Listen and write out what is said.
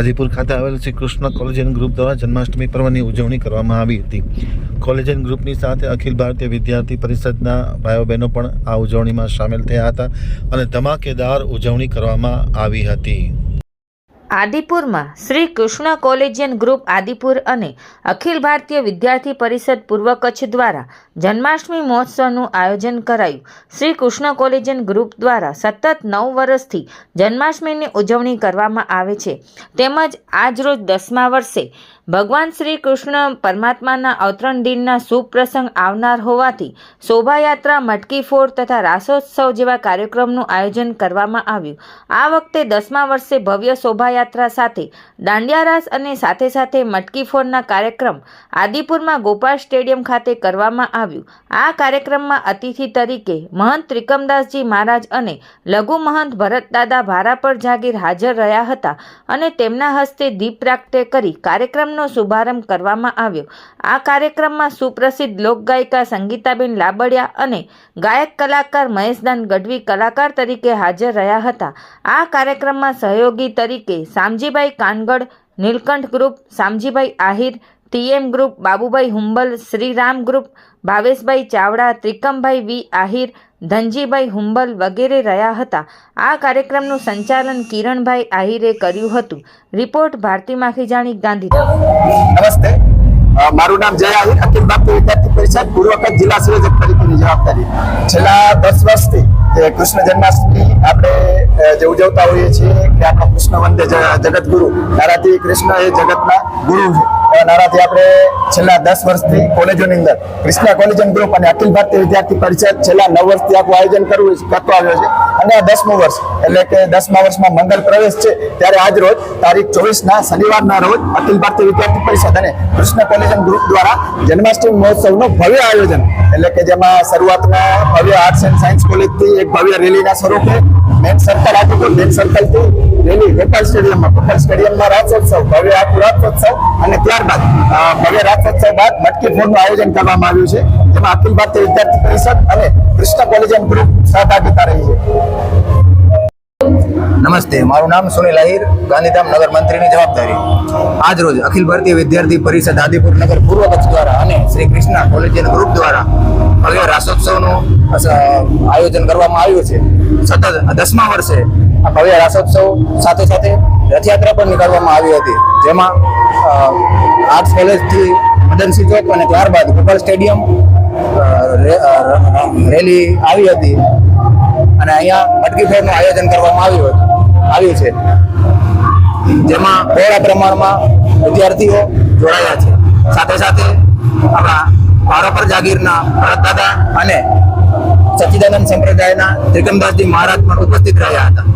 હાજીપુર ખાતે આવેલ Shri Krishna collegian group દ્વારા જન્માષ્ટમી પર્વની ઉજવણી કરવામાં આવી હતી. કોલેજિયન ગ્રુપની સાથે અખિલ ભારતીય વિદ્યાર્થી પરિષદના ભાઈઓ બહેનો પણ આ ઉજવણીમાં સામેલ થયા હતા અને ધમાકેદાર ઉજવણી કરવામાં આવી હતી. આદિપુરમાં શ્રી કૃષ્ણ કોલેજિયન ગ્રુપ આદિપુર અને અખિલ ભારતીય વિદ્યાર્થી પરિષદ પૂર્વ કચ્છ દ્વારા જન્માષ્ટમી મહોત્સવનું આયોજન કરાયું. શ્રી કૃષ્ણ કોલેજિયન ગ્રુપ દ્વારા સતત નવ વર્ષથી જન્માષ્ટમીની ઉજવણી કરવામાં આવે છે. તેમજ આજરોજ દસમા વર્ષે ભગવાન શ્રી કૃષ્ણ પરમાત્માના અવતરણ દિનના શુભ પ્રસંગ આવનાર હોવાથી શોભાયાત્રા, મટકી ફોડ તથા રાસોત્સવ જેવા કાર્યક્રમનું આયોજન કરવામાં આવ્યું. આ વખતે દસમા વર્ષે ભવ્ય શોભાયાત્રા સાથે દાંડિયા રાસ અને સાથે સાથે મટકી ફોડના કાર્યક્રમ આદિપુરમાં ગોપાલ સ્ટેડિયમ ખાતે કરવામાં આવ્યું. આ કાર્યક્રમમાં અતિથિ તરીકે મહંત ત્રિકમદાસજી મહારાજ અને લઘુ મહંત ભરતદાદા ભારાપર જાગીર હાજર રહ્યા હતા અને તેમના હસ્તે દીપ પ્રાગટ્ય કરી કાર્યક્રમનો શુભારંભ કરવામાં આવ્યો. આ કાર્યક્રમમાં સુપ્રસિદ્ધ લોકગાયિકા સંગીતાબેન લાબડિયા અને ગાયક કલાકાર મહેશદાન ગઢવી કલાકાર તરીકે હાજર રહ્યા હતા. આ કાર્યક્રમમાં સહયોગી તરીકે Shamjibhai Kangad, Nilkanth group Shamjibhai Ahir, TM group, Babubhai Humbal, Shriram group, Bhaveshbhai Chavda, Trikambhai V Ahir, Dhanjibhai Humbal વગેરે રહ્યા હતા. આ કાર્યક્રમનું સંચાલન કિરણભાઈ આહિરે કર્યું હતું. રિપોર્ટ ભારતી માખીજાણી ગાંધીધામ. નમસ્તે. મારું નામ જય આહિર, અખિલ ભારતીય વિદ્યાર્થી પરિષદ, પૂર્વ જિલ્લા સંયોજક તરીકેની જવાબદારી. છેલ્લા દસ વર્ષથી કૃષ્ણ જન્માષ્ટમી આપણે જે ઉજવતા હોઈએ છીએ કે આપણો કૃષ્ણ વંદે જગતગુરુ નારાથી કૃષ્ણ એ જગતના ગુરુ છે. નારાથી આપણે છેલ્લા દસ વર્ષથી કોલેજોની અંદર, કૃષ્ણ કોલેજન ગ્રુપ અને અખિલ ભારતીય વિદ્યાર્થી પરિષદ છેલ્લા નવ વર્ષથી આખું આયોજન કરવું કરતો આવ્યો છે. અને આ દસમું વર્ષ, એટલે કે દસમા વર્ષમાં મંગલ પ્રવેશ છે, ત્યારે આજ રોજ, તારીખ ચોવીસ ના શનિવારના રોજ, અખિલ ભારતીય વિદ્યાર્થી પરિષદ અને કૃષ્ણ કોલેજન ગ્રુપ દ્વારા જન્માષ્ટમી મહોત્સવનું ભવ્ય આયોજન એટલે કે જેમાં શરૂઆતમાં ભવ્ય આર્ટ્સ એન્ડ સાયન્સ કોલેજથી એક ભવ્ય રેલીના સ્વરૂપે મેન સર્કલ આખું મેન સર્કલથી રેલી ગોપાલ સ્ટેડિયમમાં ગોપાલ સ્ટેડિયમમાં રાસોત્સવ ભવ્ય આખું રાસોત્સવ અને ત્યારબાદ ભવ્ય રાસોત્સવ બાદ મટકી ફોડનું આયોજન કરવામાં આવ્યું છે. જેમાં અખિલ ભારતીય વિદ્યાર્થી પરિષદ અને કૃષ્ણ કોલેજન ગ્રુપ સહભાગીતા રહી છે. નમસ્તે, મારું નામ સુનિલ આહિર, ગાંધીધામ નગર મંત્રીની જવાબદારી. આજ રોજ અખિલ ભારતીય વિદ્યાર્થી પરિષદ આદિપુર નગર પૂર્વ કચ્છ દ્વારા અને શ્રી કૃષ્ણ કોલેજિયન ગ્રુપ દ્વારા ભવ્ય રાસોત્સવનું આયોજન કરવામાં આવ્યું છે. સતત દસમા વર્ષે આ ભવ્ય રાસોત્સવ સાથે સાથે રથયાત્રા પણ નીકળવામાં આવી હતી, જેમાં આર્ટ્સ કોલેજથી મદનસિંહ ચોક અને ત્યારબાદ ગોપાલ સ્ટેડિયમ રેલી આવી હતી. અને અહીંયા મટકી ફેરનું આયોજન કરવામાં આવ્યું હતું. આવ્યું છે. જેમાં બહોળા પ્રમાણમાં વિદ્યાર્થીઓ જોડાયા છે. સાથે સાથે આપણા પારાપર જાગીરના ભરતદાદા અને સચ્ચિદાનંદ સંપ્રદાયના ત્રિકમદાસજી મહારાજ પણ ઉપસ્થિત રહ્યા હતા.